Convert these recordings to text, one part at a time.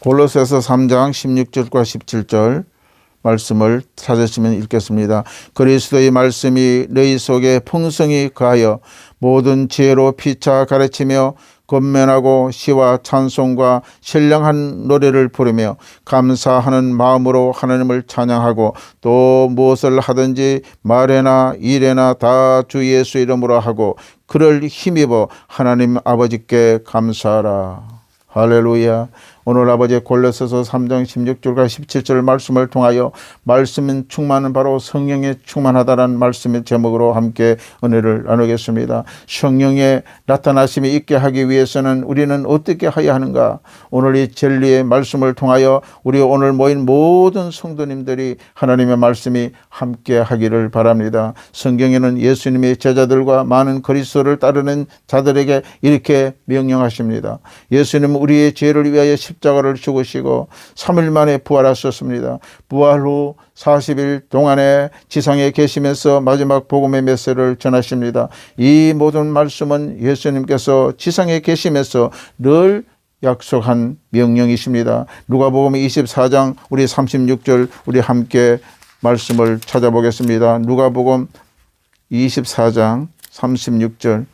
골로새서 3장 16절과 17절 말씀을 찾으시면 읽겠습니다. 그리스도의 말씀이 너희 속에 풍성히 거하여 모든 지혜로 피차 가르치며 권면하고 시와 찬송과 신령한 노래를 부르며 감사하는 마음으로 하나님을 찬양하고 또 무엇을 하든지 말에나 일에나 다 주 예수 이름으로 하고 그를 힘입어 하나님 아버지께 감사하라. 할렐루야. 오늘 아버지 골로새서 3장 16절과 17절 말씀을 통하여 말씀은 충만은 바로 성령에 충만하다라는 말씀의 제목으로 함께 은혜를 나누겠습니다. 성령의 나타나심이 있게 하기 위해서는 우리는 어떻게 해야 하는가? 오늘 이 진리의 말씀을 통하여 우리 오늘 모인 모든 성도님들이 하나님의 말씀이 함께 하기를 바랍니다. 성경에는 예수님의 제자들과 많은 그리스도를 따르는 자들에게 이렇게 명령하십니다. 예수님은 우리의 죄를 위하여 십 자가를 죽으시고 3일 만에 부활하셨습니다. 부활 후 40일 동안에 지상에 계시면서 마지막 복음의 메시를 전하십니다. 이 모든 말씀은 예수님께서 지상에 계시면서 늘 약속한 명령이십니다. 누가복음 24장 우리 36절 우리 함께 말씀을 찾아보겠습니다. 누가복음 24장 36절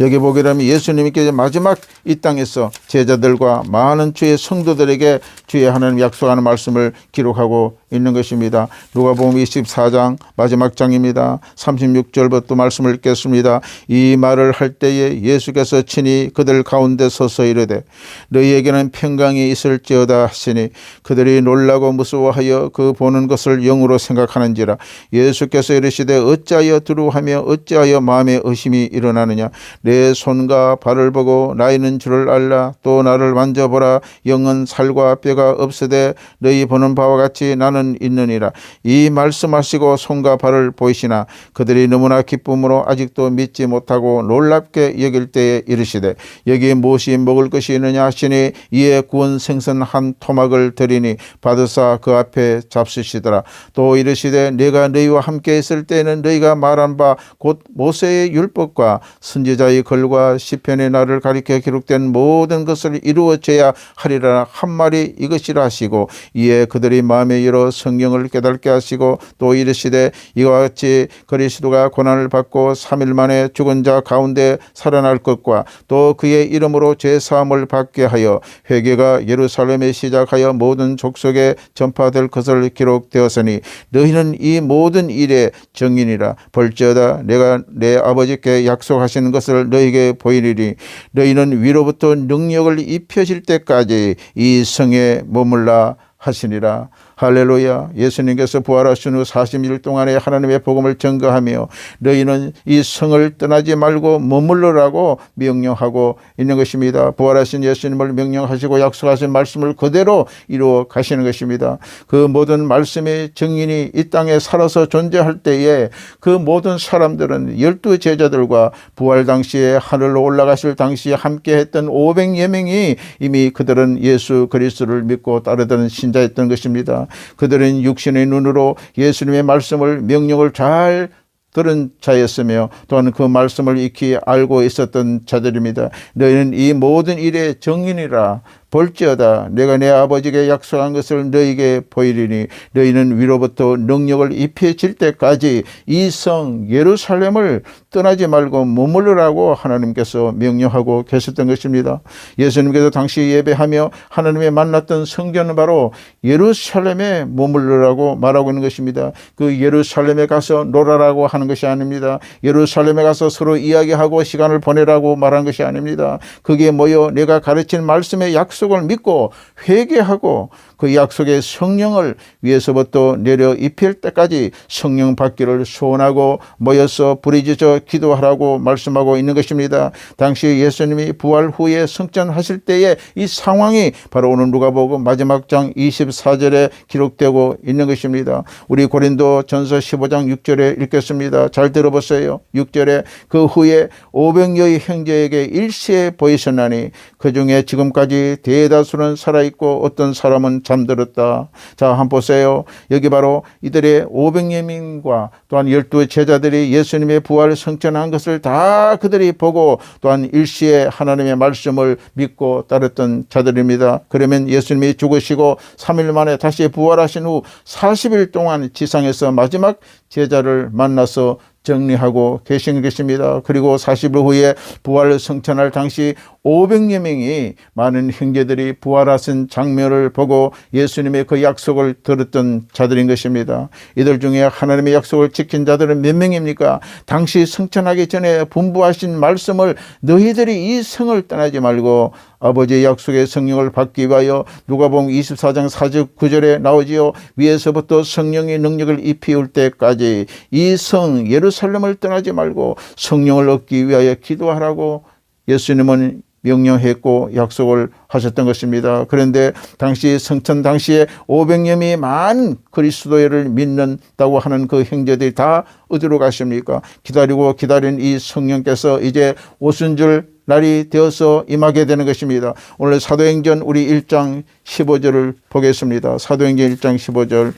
여기 보게 되면 예수님께서 마지막 이 땅에서 제자들과 많은 주의 성도들에게 주의 하나님 약속하는 말씀을 기록하고 있는 것입니다. 누가복음 24장 마지막 장입니다. 36절부터 말씀을 읽겠습니다. 이 말을 할 때에 예수께서 친히 그들 가운데 서서 이르되 너희에게는 평강이 있을지어다 하시니 그들이 놀라고 무서워하여 그 보는 것을 영으로 생각하는지라 예수께서 이르시되 어찌하여 두려워하며 어찌하여 마음에 의심이 일어나느냐 내 손과 발을 보고 나이는 줄을 알라. 또 나를 만져보라. 영은 살과 뼈가 없으되 너희 보는 바와 같이 나는 있느니라. 이 말씀하시고 손과 발을 보이시나. 그들이 너무나 기쁨으로 아직도 믿지 못하고 놀랍게 여길 때에 이르시되 여기 무엇이 먹을 것이 있느냐 하시니 이에 구운 생선 한 토막을 드리니 받으사 그 앞에 잡수시더라. 또 이르시되 내가 너희와 함께 있을 때에는 너희가 말한 바 곧 모세의 율법과 선 지자의 글과 시편의 날을 가리켜 기록된 모든 것을 이루어져야 하리라. 한 말이 이것이라 하시고 이에 그들이 마음에 열어 성경을 깨닫게 하시고 또 이르시되 이와 같이 그리스도가 고난을 받고 3일 만에 죽은 자 가운데 살아날 것과 또 그의 이름으로 죄 사함을 받게 하여 회개가 예루살렘에 시작하여 모든 족속에 전파될 것을 기록되었으니 너희는 이 모든 일의 정인이라. 벌지어다. 내가 내 아버지께 약속하신 것을 너희에게 보이리니 너희는 위로부터 능력을 입혀질 때까지 이 성에 머물라 하시니라 할렐루야. 예수님께서 부활하신 후 40일 동안에 하나님의 복음을 전가하며 너희는 이 성을 떠나지 말고 머물러라고 명령하고 있는 것입니다. 부활하신 예수님을 명령하시고 약속하신 말씀을 그대로 이루어 가시는 것입니다. 그 모든 말씀의 증인이 이 땅에 살아서 존재할 때에 그 모든 사람들은 열두 제자들과 부활 당시에 하늘로 올라가실 당시에 함께 했던 500여 명이 이미 그들은 예수 그리스도를 믿고 따르던 신자였던 것입니다 그들은 육신의 눈으로 예수님의 말씀을 명령을 잘 들은 자였으며 또한 그 말씀을 익히 알고 있었던 자들입니다. 너희는 이 모든 일의 정인이라 볼지어다 내가 내 아버지에게 약속한 것을 너희에게 보이리니 너희는 위로부터 능력을 입혀질 때까지 이 성 예루살렘을 떠나지 말고 머물러라고 하나님께서 명령하고 계셨던 것입니다. 예수님께서 당시 예배하며 하나님의 만났던 성전은 바로 예루살렘에 머물러라고 말하고 있는 것입니다. 그 예루살렘에 가서 놀아라고 하는 것이 아닙니다. 예루살렘에 가서 서로 이야기하고 시간을 보내라고 말한 것이 아닙니다. 그게 뭐요? 내가 가르친 말씀의 약속 약속을 믿고 회개하고 그 약속의 성령을 위에서부터 내려 입힐 때까지 성령 받기를 소원하고 모여서 부르짖어 기도하라고 말씀하고 있는 것입니다. 당시 예수님이 부활 후에 승천하실 때의 이 상황이 바로 오늘 누가복음 마지막 장 24절에 기록되고 있는 것입니다. 우리 고린도 전서 15장 6절에 읽겠습니다. 잘 들어보세요. 6절에 그 후에 500여의 형제에게 일시에 보이셨나니 그 중에 지금까지 대다수는 살아있고 어떤 사람은 잠들었다. 자, 한번 보세요. 여기 바로 이들의 500여 명과 또한 열두 제자들이 예수님의 부활을 성천한 것을 다 그들이 보고 또한 일시에 하나님의 말씀을 믿고 따랐던 자들입니다. 그러면 예수님이 죽으시고 3일 만에 다시 부활하신 후 40일 동안 지상에서 마지막 제자를 만나서 정리하고 계신 것입니다. 그리고 40일 후에 부활을 성천할 당시 500여 명이 많은 형제들이 부활하신 장면을 보고 예수님의 그 약속을 들었던 자들인 것입니다. 이들 중에 하나님의 약속을 지킨 자들은 몇 명입니까? 당시 성천하기 전에 분부하신 말씀을 너희들이 이 성을 떠나지 말고 아버지의 약속의 성령을 받기 위하여 누가복음 24장 4절 9절에 나오지요. 위에서부터 성령의 능력을 입히울 때까지 이 성 예루살렘을 떠나지 말고 성령을 얻기 위하여 기도하라고 예수님은 명령했고 약속을 하셨던 것입니다. 그런데 당시 성천 당시에 500명이 많은 그리스도를 믿는다고 하는 그 형제들이 다 어디로 가십니까? 기다리고 기다린 이 성령께서 이제 오순절 날이 되어서 임하게 되는 것입니다. 오늘 사도행전 우리 1장 15절을 보겠습니다. 사도행전 1장 15절.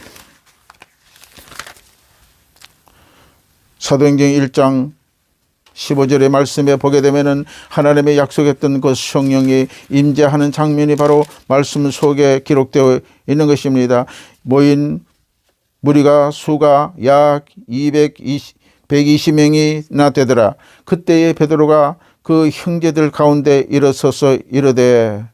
사도행전 1장 15절의 말씀에 보게 되면은 하나님의 약속했던 그 성령이 임재하는 장면이 바로 말씀 속에 기록되어 있는 것입니다. 모인 무리가 수가 약 220, 120명이나 되더라. 그때에 베드로가 그 형제들 가운데 일어서서 이르되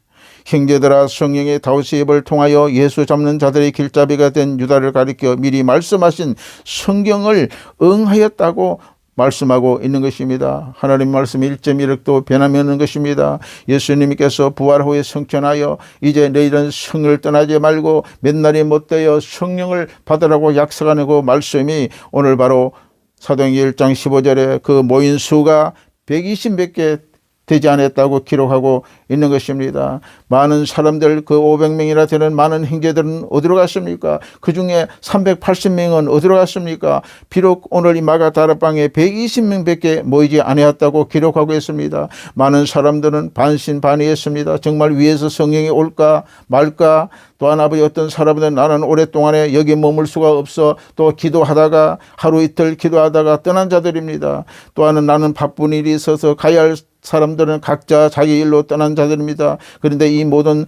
형제들아 성령의 다윗의 입을 통하여 예수 잡는 자들의 길잡이가 된 유다를 가리켜 미리 말씀하신 성경을 응하였다고 말씀하고 있는 것입니다. 하나님 말씀 1.1획도 변함이 없는 것입니다. 예수님께서 부활 후에 성천하여 이제 내일은 성을 떠나지 말고 몇 날이 못되어 성령을 받으라고 약속하는 그 말씀이 오늘 바로 사도행전 1장 15절에 그 모인 수가 120몇 개 되지 않았다고 기록하고 있는 것입니다. 많은 사람들 그 500명이나 되는 많은 형제들은 어디로 갔습니까? 그 중에 380명은 어디로 갔습니까? 비록 오늘 이 마가 다락방에 120명밖에 모이지 않았다고 기록하고 있습니다. 많은 사람들은 반신반의했습니다. 정말 위에서 성령이 올까 말까 또한 아버지 어떤 사람들은 나는 오랫동안에 여기 머물 수가 없어 또 기도하다가 하루 이틀 기도하다가 떠난 자들입니다. 또한은 나는 바쁜 일이 있어서 가야 할 사람들은 각자 자기 일로 떠난 자 들입니다. 그런데 이 모든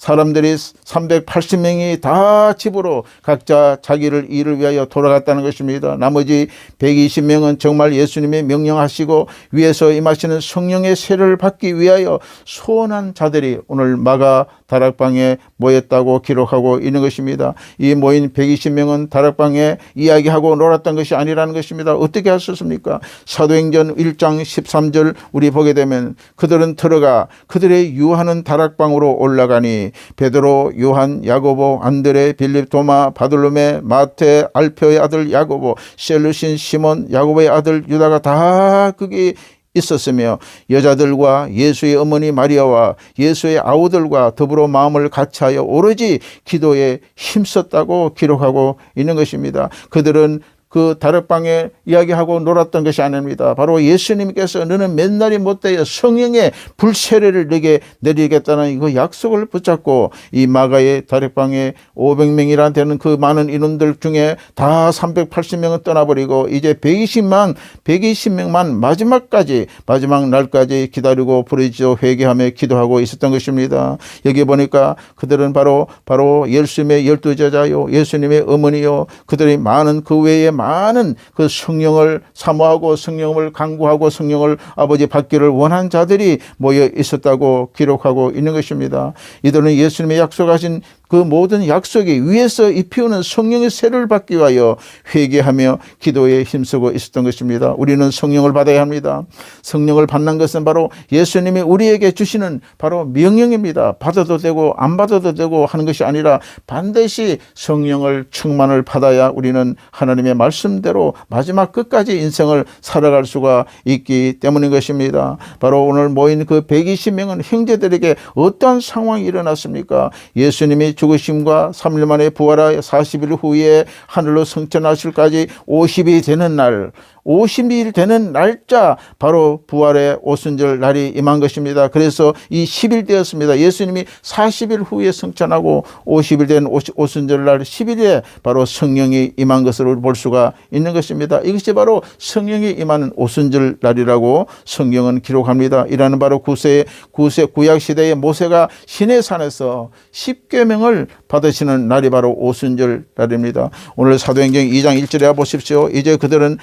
사람들이 380명이 다 집으로 각자 자기를 일을 위하여 돌아갔다는 것입니다. 나머지 120명은 정말 예수님의 명령하시고 위에서 임하시는 성령의 세를 받기 위하여 소원한 자들이 오늘 마가 다락방에 모였다고 기록하고 있는 것입니다. 이 모인 120명은 다락방에 이야기하고 놀았던 것이 아니라는 것입니다. 어떻게 하셨습니까? 사도행전 1장 13절 우리 보게 되면 그들은 들어가 그들의 유하는 다락방으로 올라가니 베드로, 요한, 야고보, 안드레, 빌립, 도마, 바돌로메, 마테, 알표의 아들 야고보, 셀루신, 시몬, 야고보의 아들 유다가 다 거기 있었으며 여자들과 예수의 어머니 마리아와 예수의 아우들과 더불어 마음을 같이하여 오로지 기도에 힘썼다고 기록하고 있는 것입니다. 그들은 그 다락방에 이야기하고 놀았던 것이 아닙니다. 바로 예수님께서 너는 맨날이 못되어 성령의 불세례를 내게 내리겠다는 그 약속을 붙잡고 이 마가의 다락방에 500명이나 되는 그 많은 인원들 중에 다 380명은 떠나버리고 이제 120만 120명만 마지막까지 마지막 날까지 기다리고 부르짖어 회개하며 기도하고 있었던 것입니다. 여기 보니까 그들은 바로 바로 예수님의 열두 제자요 예수님의 어머니요 그들이 많은 그 외에 많은 그 성령을 사모하고 성령을 강구하고 성령을 아버지 받기를 원한 자들이 모여 있었다고 기록하고 있는 것입니다. 이들은 예수님의 약속하신 그 모든 약속이 위에서 입히우는 성령의 세를 받기 위하여 회개하며 기도에 힘쓰고 있었던 것입니다. 우리는 성령을 받아야 합니다. 성령을 받는 것은 바로 예수님이 우리에게 주시는 바로 명령입니다. 받아도 되고 안 받아도 되고 하는 것이 아니라 반드시 성령을 충만을 받아야 우리는 하나님의 말씀대로 마지막 끝까지 인생을 살아갈 수가 있기 때문인 것입니다. 바로 오늘 모인 그 120명은 형제들에게 어떠한 상황이 일어났습니까? 예수님이 죽으심과 3일 만에 부활하여 40일 후에 하늘로 성천하실까지 50이 되는 날 50일 되는 날짜 바로 부활의 오순절 날이 임한 것입니다. 그래서 이 10일 되었습니다. 예수님이 40일 후에 승천하고 50일 된 오순절 날 10일에 바로 성령이 임한 것을 볼 수가 있는 것입니다. 이것이 바로 성령이 임하는 오순절 날이라고 성경은 기록합니다. 이라는 바로 구세 구세 구약 시대의 모세가 시내 산에서 십계명을 받으시는 날이 바로 오순절 날입니다. 오늘 사도행전 2장 1절에 보십시오. 이제 그들은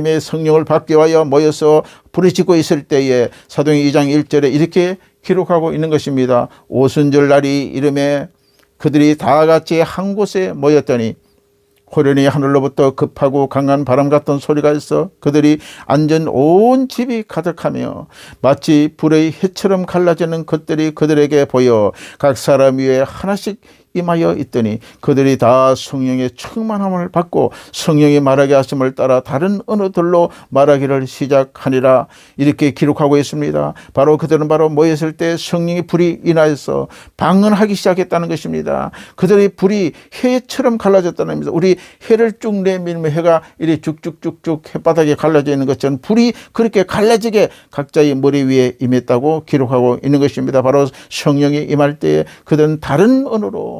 하나님의 성령을 받기 위하여 모여서 부르짖고 있을 때에 사도행전 2장 1절에 이렇게 기록하고 있는 것입니다. 오순절 날이 이름에 그들이 다 같이 한 곳에 모였더니 호련히 하늘로부터 급하고 강한 바람 같은 소리가 있어 그들이 앉은 온 집이 가득하며 마치 불의 해처럼 갈라지는 것들이 그들에게 보여 각 사람 위에 하나씩 임하여 있더니 그들이 다 성령의 충만함을 받고 성령이 말하게 하심을 따라 다른 언어들로 말하기를 시작하니라 이렇게 기록하고 있습니다. 바로 그들은 바로 모였을 때 성령의 불이 인하여서 방언하기 시작했다는 것입니다. 그들의 불이 해처럼 갈라졌다는 겁니다. 우리 해를 쭉 내밀면 해가 이리 쭉쭉쭉쭉 햇바닥에 갈라져 있는 것처럼 불이 그렇게 갈라지게 각자의 머리 위에 임했다고 기록하고 있는 것입니다. 바로 성령이 임할 때에 그들은 다른 언어로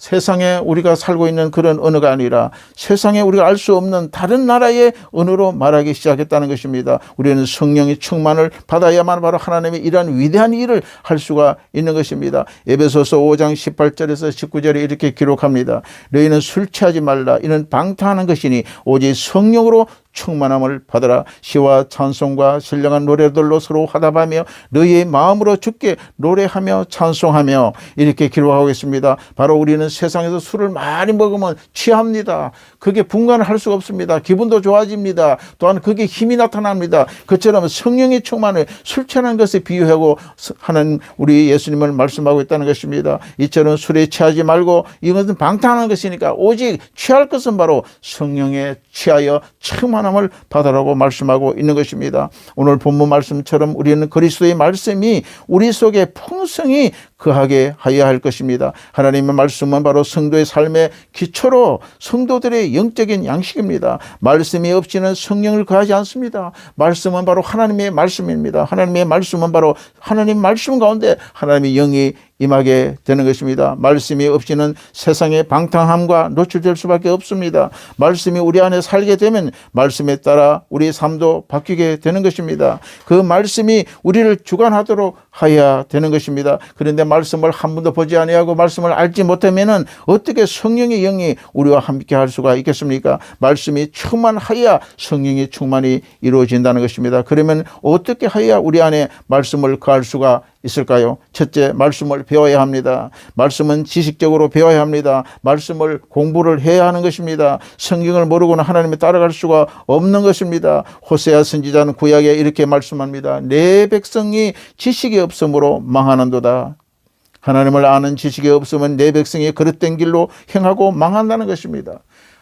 세상에 우리가 살고 있는 그런 언어가 아니라 세상에 우리가 알 수 없는 다른 나라의 언어로 말하기 시작했다는 것입니다. 우리는 성령의 충만을 받아야만 바로 하나님의 이러한 위대한 일을 할 수가 있는 것입니다. 에베소서 5장 18절에서 19절에 이렇게 기록합니다. 너희는 술 취하지 말라. 이는 방탕하는 것이니 오직 성령으로 충만함을 받으라 시와 찬송과 신령한 노래들로 서로 화답하며 너희의 마음으로 죽게 노래하며 찬송하며 이렇게 기록하고 있습니다. 바로 우리는 세상에서 술을 많이 먹으면 취합니다. 그게 분간을 할 수가 없습니다. 기분도 좋아집니다. 또한 그게 힘이 나타납니다. 그처럼 성령의 충만을 술 취하는 것에 비유하고 하는 우리 예수님을 말씀하고 있다는 것입니다. 이처럼 술에 취하지 말고 이것은 방탕한 것이니까 오직 취할 것은 바로 성령에 취하여 충만함을 받으라고 말씀하고 있는 것입니다. 오늘 본문 말씀처럼 우리는 그리스도의 말씀이 우리 속에 풍성히 거하게 하여야 할 것입니다. 하나님의 말씀은 바로 성도의 삶의 기초로 성도들의 영적인 양식입니다. 말씀이 없이는 성령을 거하지 않습니다. 말씀은 바로 하나님의 말씀입니다. 하나님의 말씀은 바로 하나님 말씀 가운데 하나님의 영이 임하게 되는 것입니다. 말씀이 없이는 세상의 방탕함과 노출될 수밖에 없습니다. 말씀이 우리 안에 살게 되면 말씀에 따라 우리의 삶도 바뀌게 되는 것입니다. 그 말씀이 우리를 주관하도록 하여야 되는 것입니다. 그런데 말씀을 한 번도 보지 아니하고 말씀을 알지 못하면은 어떻게 성령의 영이 우리와 함께 할 수가 있겠습니까? 말씀이 충만하여야 성령의 충만이 이루어진다는 것입니다. 그러면 어떻게 하여야 우리 안에 말씀을 거할 수가 있을까요? 첫째, 말씀을 배워야 합니다. 말씀은 지식적으로 배워야 합니다. 말씀을 공부를 해야 하는 것입니다. 성경을 모르고는 하나님에 따라갈 수가 없는 것입니다. 호세아 선지자는 구약에 이렇게 말씀합니다. 내 백성이 지식이 없으므로 망하는도다. 하나님을 아는 지식이 없으면 내 백성이 그릇된 길로 행하고 망한다는 것입니다.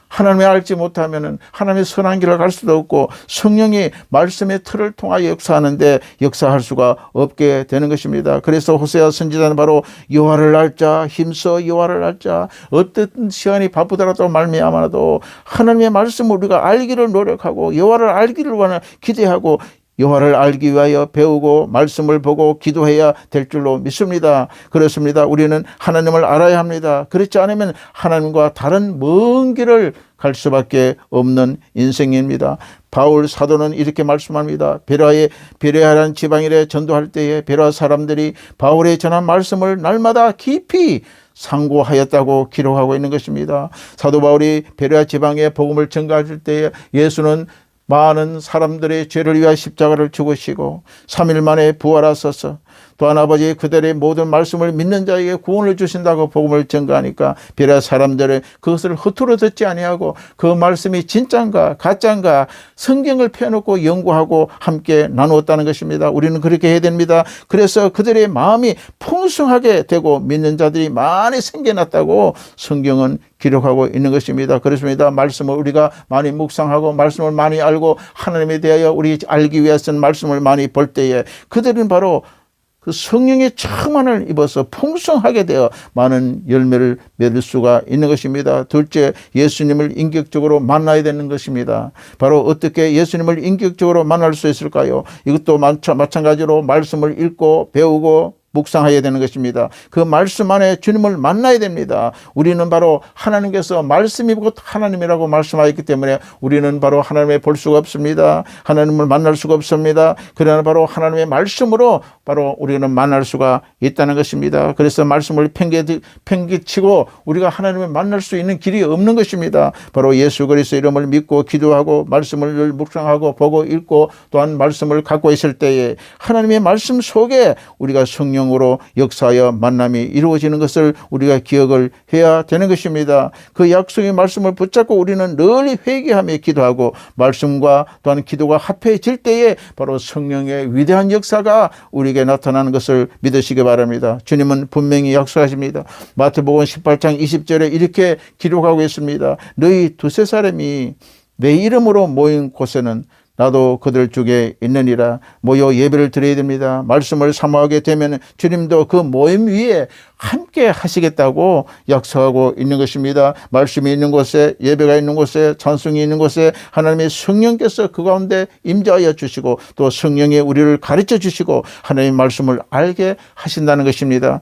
하나님을 알지 못하면은 하나님의 선한 길을 갈 수도 없고 성령이 말씀의 틀을 통하여 역사하는데 역사할 수가 없게 되는 것입니다. 그래서 호세아 선지자는 바로 여호와를 알자 힘써 여호와를 알자 어떤 시간이 바쁘더라도 말미암아도 하나님의 말씀을 우리가 알기를 노력하고 여호와를 알기를 원하 기대하고 여호와를 알기 위하여 배우고 말씀을 보고 기도해야 될 줄로 믿습니다. 그렇습니다. 우리는 하나님을 알아야 합니다. 그렇지 않으면 하나님과 다른 먼 길을 갈 수밖에 없는 인생입니다. 바울 사도는 이렇게 말씀합니다. 베라의 베레아라는 지방일에 전도할 때에 베라 사람들이 바울의 전한 말씀을 날마다 깊이 상고하였다고 기록하고 있는 것입니다. 사도 바울이 베레아 지방에 복음을 전가할 때에 예수는 많은 사람들의 죄를 위하여 십자가를 죽으시고 3일 만에 부활하셔서 또한 아버지 그들의 모든 말씀을 믿는 자에게 구원을 주신다고 복음을 전가하니까 베레아 사람들은 그것을 허투루 듣지 아니하고 그 말씀이 진짠가 가짠가 성경을 펴놓고 연구하고 함께 나누었다는 것입니다. 우리는 그렇게 해야 됩니다. 그래서 그들의 마음이 풍성하게 되고 믿는 자들이 많이 생겨났다고 성경은 기록하고 있는 것입니다. 그렇습니다. 말씀을 우리가 많이 묵상하고 말씀을 많이 알고 하나님에 대하여 우리 알기 위해서는 말씀을 많이 볼 때에 그들은 바로 그 성령의 충만을 입어서 풍성하게 되어 많은 열매를 맺을 수가 있는 것입니다. 둘째, 예수님을 인격적으로 만나야 되는 것입니다. 바로 어떻게 예수님을 인격적으로 만날 수 있을까요? 이것도 마찬가지로 말씀을 읽고 배우고 묵상해야 되는 것입니다. 그 말씀 안에 주님을 만나야 됩니다. 우리는 바로 하나님께서 말씀이 곧 하나님이라고 말씀하였기 때문에 우리는 바로 하나님의 볼 수가 없습니다. 하나님을 만날 수가 없습니다. 그러나 바로 하나님의 말씀으로 바로 우리는 만날 수가 있다는 것입니다. 그래서 말씀을 팽개, 팽개치고 우리가 하나님을 만날 수 있는 길이 없는 것입니다. 바로 예수 그리스도 이름을 믿고 기도하고 말씀을 묵상하고 보고 읽고 또한 말씀을 갖고 있을 때에 하나님의 말씀 속에 우리가 성령 성령으로 역사하여 만남이 이루어지는 것을 우리가 기억을 해야 되는 것입니다. 그 약속의 말씀을 붙잡고 우리는 늘 회개하며 기도하고 말씀과 또한 기도가 합해질 때에 바로 성령의 위대한 역사가 우리에게 나타나는 것을 믿으시기 바랍니다. 주님은 분명히 약속하십니다. 마태복음 18장 20절에 이렇게 기록하고 있습니다. 너희 두세 사람이 내 이름으로 모인 곳에는 나도 그들 중에 있느니라 모여 예배를 드려야 됩니다. 말씀을 사모하게 되면 주님도 그 모임 위에 함께 하시겠다고 약속하고 있는 것입니다. 말씀이 있는 곳에 예배가 있는 곳에 찬송이 있는 곳에 하나님의 성령께서 그 가운데 임자하여 주시고 또 성령이 우리를 가르쳐 주시고 하나님의 말씀을 알게 하신다는 것입니다.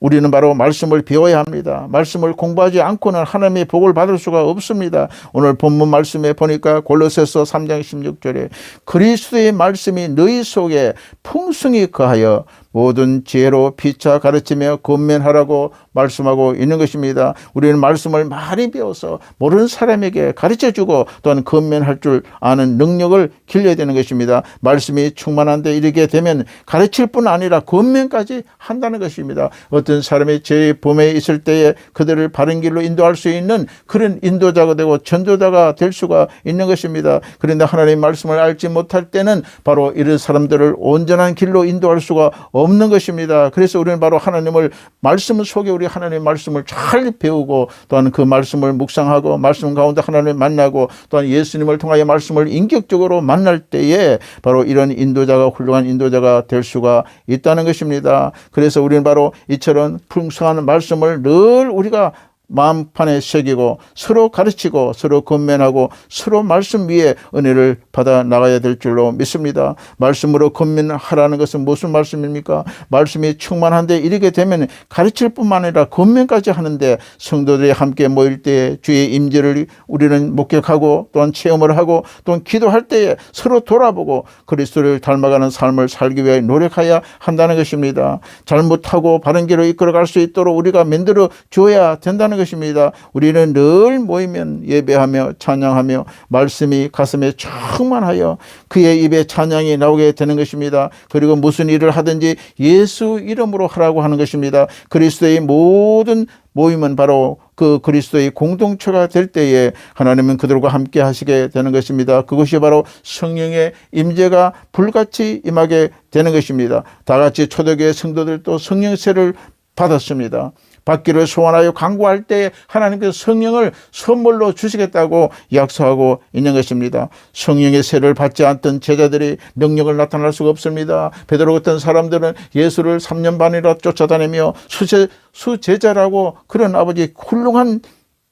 우리는 바로 말씀을 배워야 합니다. 말씀을 공부하지 않고는 하나님의 복을 받을 수가 없습니다. 오늘 본문 말씀에 보니까 골로새서 3장 16절에 그리스도의 말씀이 너희 속에 풍성히 거하여 모든 지혜로 피차 가르치며 권면하라고 말씀하고 있는 것입니다. 우리는 말씀을 많이 배워서 모르는 사람에게 가르쳐 주고 또한 권면할 줄 아는 능력을 길러야 되는 것입니다. 말씀이 충만한데 이르게 되면 가르칠 뿐 아니라 권면까지 한다는 것입니다. 어떤 사람이 제 봄에 있을 때에 그들을 바른 길로 인도할 수 있는 그런 인도자가 되고 전도자가 될 수가 있는 것입니다. 그런데 하나님 말씀을 알지 못할 때는 바로 이런 사람들을 온전한 길로 인도할 수가 없는 없는 것입니다. 그래서 우리는 바로 하나님을 말씀 속에 우리 하나님의 말씀을 잘 배우고 또한 그 말씀을 묵상하고 말씀 가운데 하나님을 만나고 또한 예수님을 통하여 말씀을 인격적으로 만날 때에 바로 이런 인도자가 훌륭한 인도자가 될 수가 있다는 것입니다. 그래서 우리는 바로 이처럼 풍성한 말씀을 늘 우리가 마음판에 새기고 서로 가르치고 서로 건면하고 서로 말씀 위에 은혜를 받아 나가야 될 줄로 믿습니다. 말씀으로 건면하라는 것은 무슨 말씀입니까? 말씀이 충만한데 이르게 되면 가르칠 뿐만 아니라 건면까지 하는데 성도들이 함께 모일 때 주의 임재를 우리는 목격하고 또한 체험을 하고 또한 기도할 때에 서로 돌아보고 그리스도를 닮아가는 삶을 살기 위해 노력해야 한다는 것입니다. 잘못하고 바른 길로 이끌어갈 수 있도록 우리가 만들어 줘야 된다는 것입니다. 우리는 늘 모이면 예배하며 찬양하며 말씀이 가슴에 충만하여 그의 입에 찬양이 나오게 되는 것입니다. 그리고 무슨 일을 하든지 예수 이름으로 하라고 하는 것입니다. 그리스도의 모든 모임은 바로 그 그리스도의 공동체가 될 때에 하나님은 그들과 함께 하시게 되는 것입니다. 그것이 바로 성령의 임재가 불같이 임하게 되는 것입니다. 다 같이 초대교회 성도들도 성령세를 받았습니다. 받기를 소원하여 강구할 때 하나님께서 성령을 선물로 주시겠다고 약속하고 있는 것입니다. 성령의 세를 받지 않던 제자들이 능력을 나타낼 수가 없습니다. 베드로 같은 사람들은 예수를 3년 반이나 쫓아다니며 수제, 수제자라고 그런 아버지 훌륭한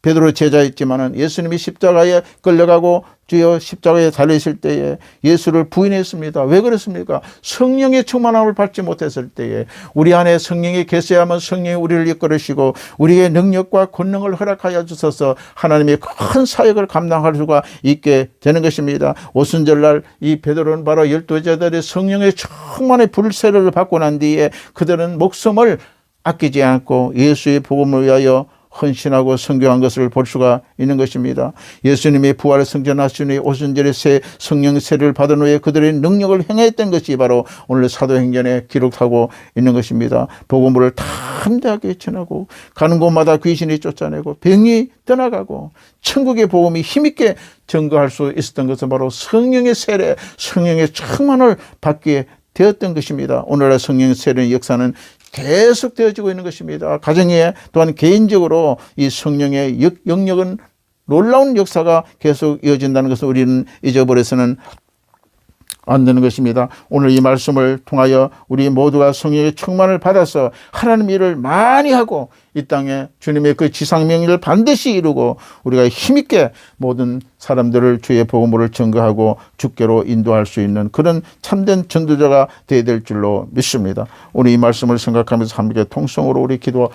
베드로 제자였지만은 예수님이 십자가에 끌려가고 주여 십자가에 달리실 때에 예수를 부인했습니다. 왜 그렇습니까? 성령의 충만함을 받지 못했을 때에 우리 안에 성령이 계셔야만 성령이 우리를 이끌으시고 우리의 능력과 권능을 허락하여 주셔서 하나님의 큰 사역을 감당할 수가 있게 되는 것입니다. 오순절날 이 베드로는 바로 열두 제자들의 성령의 충만의 불세를 받고 난 뒤에 그들은 목숨을 아끼지 않고 예수의 복음을 위하여 헌신하고 성경한 것을 볼 수가 있는 것입니다. 예수님이 부활 성전하시니 오순절에 새 성령 세를 받은 후에 그들의 능력을 행했던 것이 바로 오늘 사도행전에 기록하고 있는 것입니다. 복음을 담대하게 전하고 가는 곳마다 귀신이 쫓아내고 병이 떠나가고 천국의 복음이 힘있게 증거할 수 있었던 것은 바로 성령의 세례, 성령의 충만을 받기에 되었던 것입니다. 오늘날 성령 세례의 역사는 계속 되어지고 있는 것입니다. 가정에 또한 개인적으로 이 성령의 영역은 놀라운 역사가 계속 이어진다는 것을 우리는 잊어버려서는 안 되는 것입니다. 오늘 이 말씀을 통하여 우리 모두가 성령의 충만을 받아서 하나님 일을 많이 하고 이 땅에 주님의 그 지상명령을 반드시 이루고 우리가 힘있게 모든 사람들을 주의 복음을 증거하고 주께로 인도할 수 있는 그런 참된 전도자가 되어야 될 줄로 믿습니다. 오늘 이 말씀을 생각하면서 함께 통성으로 우리 기도